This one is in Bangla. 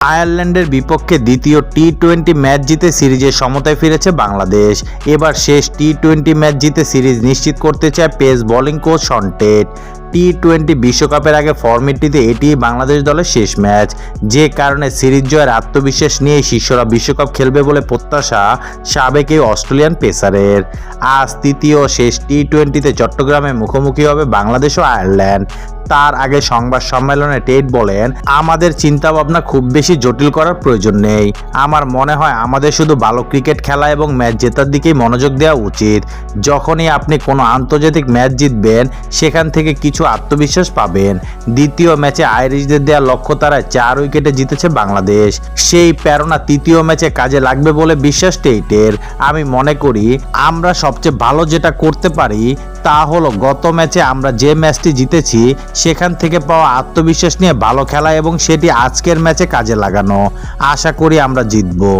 আয়ারল্যান্ডের বিপক্ষে দ্বিতীয় টি টোয়েন্টি ম্যাচ জিতে সিরিজে সমতায় ফিরেছে বাংলাদেশ। এবার শেষ টি টোয়েন্টি ম্যাচ জিতে সিরিজ নিশ্চিত করতে চায় পেস বোলিং কোচ সন্টেট টি টোয়েন্টি বিশ্বকাপের আগে ফর্মেটটিতে এটি বাংলাদেশ দলের শেষ ম্যাচ। যে কারণে সিরিজ জয়ের আত্মবিশ্বাস নিয়ে শিষ্যরা বিশ্বকাপ খেলবে বলে প্রত্যাশা সাবেক এই অস্ট্রেলিয়ান পেসারের। আজ তৃতীয় শেষ টি টোয়েন্টিতে চট্টগ্রামে মুখোমুখি হবে বাংলাদেশ ও আয়ারল্যান্ড। তার আগে সংবাদ সম্মেলনে টেট বলেন, আমাদের চিন্তা ভাবনা খুব বেশি জটিল করার প্রয়োজন নেই। আমার মনে হয় আমাদের শুধু ভালো ক্রিকেট খেলা এবং ম্যাচ জেতার দিকেই মনোযোগ দেওয়া উচিত। যখনই আপনি কোনো আন্তর্জাতিক ম্যাচ জিতবেন, সেখান থেকে কিছু আত্মবিশ্বাস পাবেন। দ্বিতীয় ম্যাচে আইরিশদের দেওয়া লক্ষ্য তারায় চার উইকেটে জিতেছে বাংলাদেশ। সেই প্রেরণা তৃতীয় ম্যাচে কাজে লাগবে বলে বিশ্বাস টেইটের আমি মনে করি, আমরা সবচেয়ে ভালো যেটা করতে পারি তা হলো গত ম্যাচে আমরা যে ম্যাচটি জিতেছি, সেখান থেকে পাওয়া আত্মবিশ্বাস নিয়ে ভালো খেলা এবং সেটি আজকের ম্যাচে কাজে লাগানো। আশা করি আমরা জিতবো।